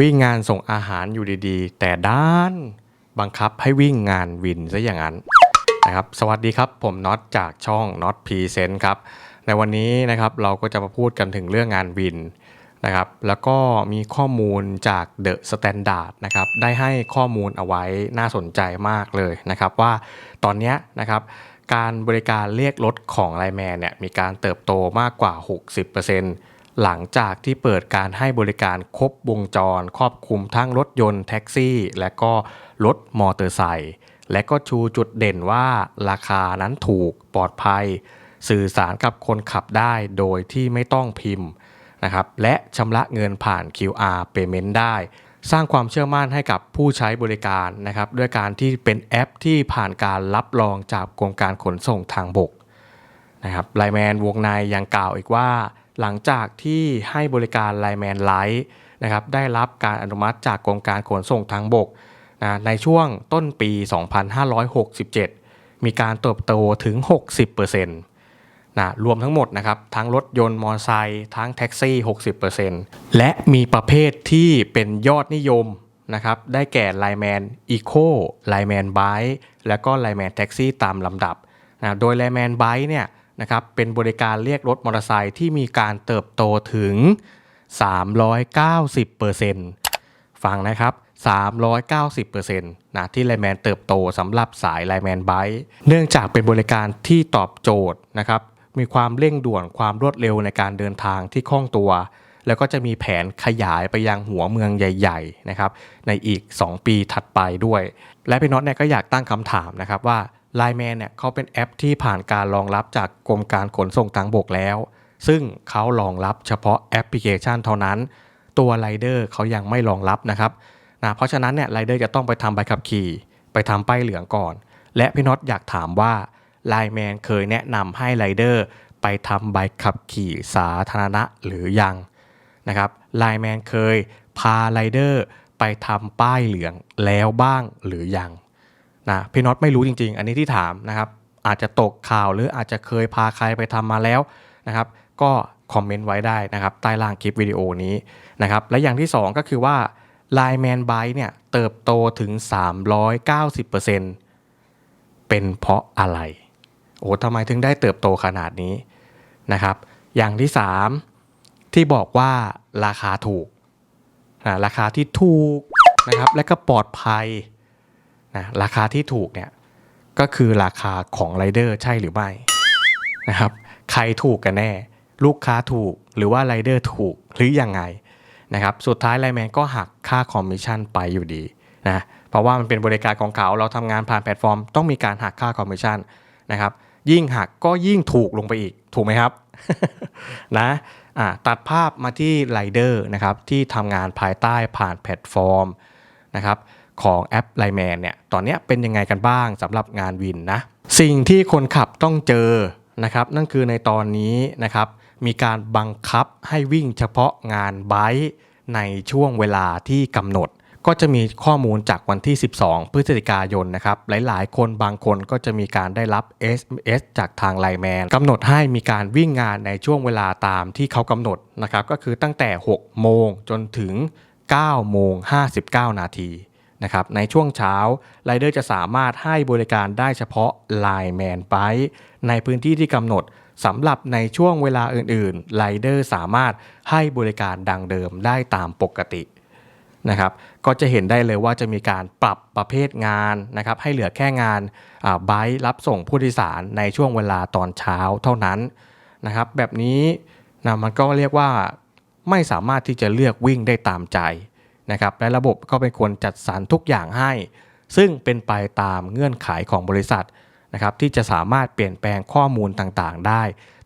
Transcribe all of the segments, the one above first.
วิ่งงานส่งอาหารอยู่ดีๆ แต่ด้านบังคับให้วิ่งงานวินซะอย่างนั้นนะครับ สวัสดีครับผมน็อตจากช่องน็อตพรีเซนต์ครับ ในวันนี้นะครับเราก็จะมาพูดกันถึงเรื่องงานวินนะครับ แล้วก็มีข้อมูลจาก The Standard นะครับ ได้ให้ข้อมูลเอาไว้น่าสนใจมากเลยนะครับ ว่าตอนนี้นะครับการบริการเรียกรถของไลแมนเนี่ยมีการเติบโตมากกว่า 60% หลังจากที่เปิดการให้บริการครบวงจร ครอบคลุมทั้งรถยนต์แท็กซี่ และก็รถมอเตอร์ไซค์และก็ชูจุดเด่นว่าราคานั้นถูกปลอดภัย สื่อสารกับคนขับได้โดยที่ไม่ต้องพิมพ์นะครับและชำระเงินผ่าน QR Payment ได้ สร้างความเชื่อมั่นให้กับผู้ใช้บริการนะครับด้วยการที่เป็นแอปที่ผ่านการรับรองจากกรมการขนส่งทางบกนะครับไลแมนวงในยังกล่าวอีกว่า หลังจากที่ให้บริการไลแมนไลท์นะครับได้รับการอนุมัติจากกรมการขนส่งทางบกนะในช่วงต้นปี 2567 มีการเติบโตถึง 60%นะรวมทั้งหมดนะครับทั้งรถยนต์มอเตอร์ไซค์ทั้งแท็กซี่ 60%และมีประเภทที่เป็นยอดนิยมนะครับได้แก่ไลแมนอีโคไลแมนไบและก็ไลแมนแท็กซี่ตามลำดับนะโดยไลแมนไบเนี่ย นะครับเป็นบริการเรียกรถมอเตอร์ไซค์ที่มีการเติบโตถึง 390%ฟังนะครับ 390%นะที่ไลแมนเติบโตสำหรับสายไลแมนไบเนื่องจากเป็นบริการที่ตอบโจทย์นะครับมีความเร่งด่วนความรวดเร็วในการเดินทางที่คล่องตัว แล้วก็จะมีแผนขยายไปยังหัวเมืองใหญ่ๆนะครับในอีก 2 ปีถัดไปด้วย และพี่น็อตเนี่ยก็อยากตั้งคำถามนะครับว่า l i แมนเนี่ยเขาเป็นแอปที่ผ่านการรองรับจากกรมการขนส่งทางบกแล้ว ซึ่งเขารองรับเฉพาะแอปพลิเคชันเท่านั้น ตัวไรเดอร์เขายังไม่รองรับนะครับนะเพราะฉะนั้นเนี่ยไรเดอร์จะต้องไปทำใบขับขี่ ไปทำป้ายเหลืองก่อน และพี่น็อตอยากถามว่าไลแมนเคยแนะนำให้ไรเดอร์ไปทำใบขับขี่สาธารณะหรือยังนะครับไลแมนเคยพาไรเดอร์ไปทำป้ายเหลืองแล้วบ้างหรือยัง นะพี่น็อตไม่รู้จริง ๆ อันนี้ที่ถามนะครับ อาจจะตกข่าวหรืออาจจะเคยพาใครไปทำมาแล้วนะครับ ก็คอมเมนต์ไว้ได้นะครับ ใต้ล่างคลิปวิดีโอนี้นะครับ และอย่างที่ 2 ก็คือว่า Line Man b y เนี่ยเติบโตถึง 390%เป็นเพราะอะไร โอ้ทำไมถึงได้เติบโตขนาดนี้นะครับ อย่างที่ 3 ที่บอกว่าราคาถูกนะราคาที่ถูกนะครับ และก็ปลอดภัย นะราคาที่ถูกเนี่ยก็คือราคาของไรเดอร์ใช่หรือไม่นะครับใครถูกกันแน่ ลูกค้าถูกหรือว่าไรเดอร์ถูกหรือยังไงนะครับสุดท้ายไลแมนก็หักค่าคอมมิชชั่นไปอยู่ดีนะเพราะว่ามันเป็นบริการของเขาเราทำงานผ่านแพลตฟอร์ม ต้องมีการหักค่าคอมมิชชั่นนะครับยิ่งหักก็ยิ่งถูกลงไปอีกถูกไหมครับนะอะตัดภาพมาที่ไรเดอร์นะครับที่ทำงานภายใต้ผ่านแพลตฟอร์มนะครับ ของแอปไลแมนเนี่ยตอนนี้เป็นยังไงกันบ้างสำหรับงานวินนะ สิ่งที่คนขับต้องเจอนะครับนั่นคือในตอนนี้นะครับมีการบังคับให้วิ่งเฉพาะงานไบค์ในช่วงเวลาที่กำหนด ก็จะมีข้อมูลจากวันที่ 12 พฤศจิกายนนะครับหลายๆ คนบางคนก็จะมีการได้รับ SMS จากทางไลแมนกำหนดให้มีการวิ่งงานในช่วงเวลาตามที่เขากำหนดนะครับก็คือตั้งแต่ 6 โมงจนถึง 9 โมง 59 นาที นะครับในช่วงเช้าไรเดอร์จะสามารถให้บริการได้เฉพาะ Line Man b i ในพื้นที่ที่กำหนดสำหรับในช่วงเวลาอื่นๆไลเดอร์สามารถให้บริการดังเดิมได้ตามปกตินะครับก็จะเห็นได้เลยว่าจะมีการปรับประเภทงานนะครับให้เหลือแค่งานไบค์รับส่งผู้โดยสารในช่วงเวลาตอนเช้าเท่านั้นนะครับแบบนี้นะมันก็เรียกว่าไม่สามารถที่จะเลือกวิ่งได้ตามใจ นะครับและระบบก็เป็นคนจัดสรรทุกอย่างให้ ซึ่งเป็นไปตามเงื่อนไขของบริษัทนะครับที่จะสามารถเปลี่ยนแปลงข้อมูลต่างๆ ได้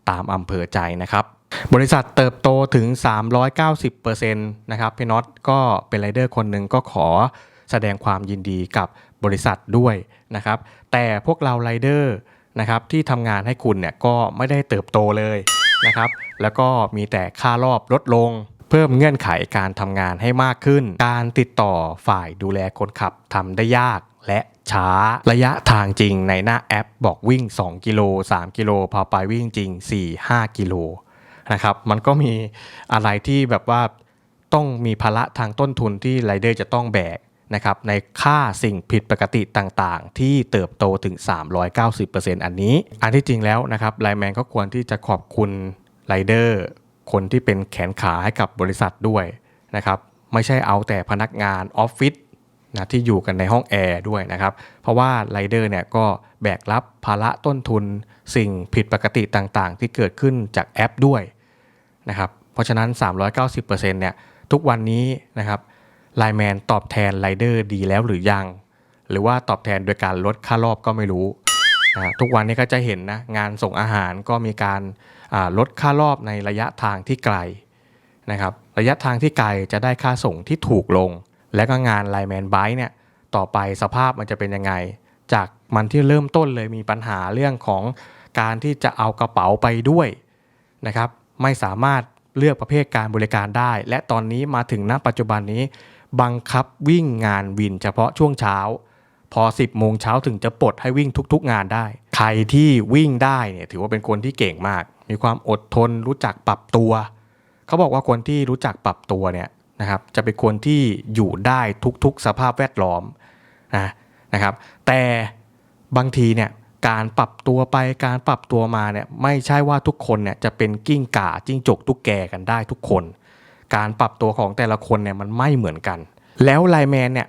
ตามอำเภอใจนะครับบริษัทเติบโตถึง 390%นะครับพี่น็อตก็เป็นไรเดอร์คนหนึ่งก็ขอแสดงความยินดีกับบริษัทด้วยนะครับแต่พวกเราไรเดอร์นะครับที่ทำงานให้คุณเนี่ยก็ไม่ได้เติบโตเลยนะครับแล้วก็มีแต่ค่ารอบลดลง พิ่มเงื่อนไขการทำงานให้มากขึ้น การติดต่อฝ่ายดูแลคนขับทำได้ยากและช้า ระยะทางจริงในหน้าแอปบอกวิ่ง 2 กิโล 3 กิโล พอไปวิ่งจริง 4 5 กิโลนะครับ มันก็มีอะไรที่แบบว่าต้องมีภาระทางต้นทุนที่ไรเดอร์จะต้องแบกนะครับในค่าสิ่งผิดปกติต่างๆ ที่เติบโตถึง 390%อันนี้ อันที่จริงแล้วนะครับไลแมนก็ควรที่จะขอบคุณไรเดอร์ คนที่เป็นแขนขาให้กับบริษัทด้วยนะครับไม่ใช่เอาแต่พนักงานออฟฟิศนะที่อยู่กันในห้องแอร์ด้วยนะครับ เพราะว่าไรเดอร์เนี่ยก็แบกรับภาระต้นทุนสิ่งผิดปกติต่างๆ ที่เกิดขึ้นจากแอปด้วยนะครับ เพราะฉะนั้น 390%เนี่ยทุกวันนี้นะครับไลแมนตอบแทนไรเดอร์ดีแล้วหรือยัง หรือว่าตอบแทนโดยการลดค่ารอบก็ไม่รู้ นะทุกวันนี้ก็จะเห็นนะงานส่งอาหารก็มีการลดค่ารอบในระยะทางที่ไกลนะครับระยะทางที่ไกลจะได้ค่าส่งที่ถูกลง และก็งานไลแมนไบเนี่ยต่อไปสภาพมันจะเป็นยังไง จากมันที่เริ่มต้นเลยมีปัญหาเรื่องของการที่จะเอากระเป๋าไปด้วยนะครับไม่สามารถเลือกประเภทการบริการได้ และตอนนี้มาถึงณปัจจุบันนี้ บังคับวิ่งงานวินเฉพาะช่วงเช้า พอ 10โมงเช้าถึงจะปลดให้วิ่งทุก ๆ งานได้ ใครที่วิ่งได้เนี่ยถือว่าเป็นคนที่เก่งมาก มีความอดทนรู้จักปรับตัว เขาบอกว่าคนที่รู้จักปรับตัวเนี่ยนะครับจะเป็นคนที่อยู่ได้ทุกๆ สภาพแวดล้อมนะนะครับ แต่บางทีเนี่ยการปรับตัวไปการปรับตัวมาเนี่ยไม่ใช่ว่าทุกคนเนี่ยจะเป็นกิ้งก่าจิ้งจกตุ๊กแกกันได้ทุกคน การปรับตัวของแต่ละคนเนี่ยมันไม่เหมือนกัน แล้วไลแมนเนี่ย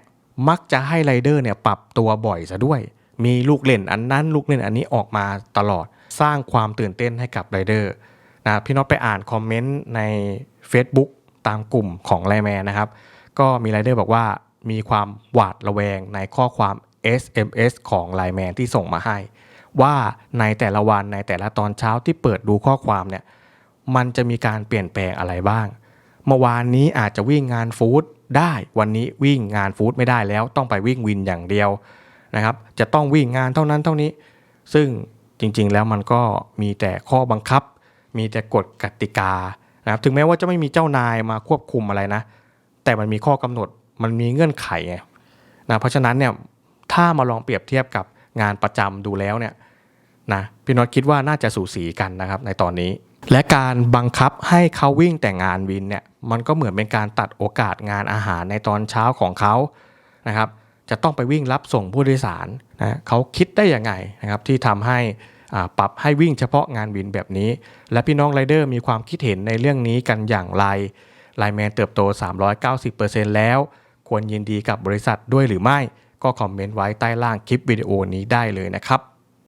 มักจะให้ไรเดอร์เนี่ยปรับตัวบ่อยซะด้วย มีลูกเล่นอันนั้นลูกเล่นอันนี้ออกมาตลอด สร้างความตื่นเต้นให้กับไรเดอร์นะพี่น็อตไปอ่านคอมเมนต์ใน Facebook ตามกลุ่มของไลแมนนะครับ ก็มีไรเดอร์บอกว่ามีความหวาดระแวงในข้อความ SMS ของไลแมนที่ส่งมาให้ ว่าในแต่ละวันในแต่ละตอนเช้าที่เปิดดูข้อความเนี่ยมันจะมีการเปลี่ยนแปลงอะไรบ้าง เมื่อวานนี้อาจจะวิ่งงานฟู้ดได้วันนี้วิ่งงานฟู้ดไม่ได้แล้วต้องไปวิ่งวินอย่างเดียวนะครับ จะต้องวิ่งงานเท่านั้นเท่านี้ ซึ่งจริงๆแล้วมันก็มีแต่ข้อบังคับ มีแต่กฎกติกานะครับถึงแม้ว่าจะไม่มีเจ้านายมาควบคุมอะไรนะ แต่มันมีข้อกำหนดมันมีเงื่อนไขไงนะเพราะฉะนั้นเนี่ยถ้ามาลองเปรียบเทียบกับงานประจำดูแล้วเนี่ยนะพี่น็อตคิดว่าน่าจะสูสีกันนะครับในตอนนี้ และการบังคับให้เขาวิ่งแต่งานวินเนี่ยมันก็เหมือนเป็นการตัดโอกาสงานอาหารในตอนเช้าของเขานะครับจะต้องไปวิ่งรับส่งผู้โดยสารนะเขาคิดได้ยังไงนะครับที่ทำให้อ่าปรับให้วิ่งเฉพาะงานวินแบบนี้ และพี่น้องไรเดอร์มีความคิดเห็นในเรื่องนี้กันอย่างไรไลแมนเติบโต 390%แล้ว ควรยินดีกับบริษัทด้วยหรือไม่ ก็คอมเมนต์ไว้ใต้ล่างคลิปวิดีโอนี้ได้เลยนะครับ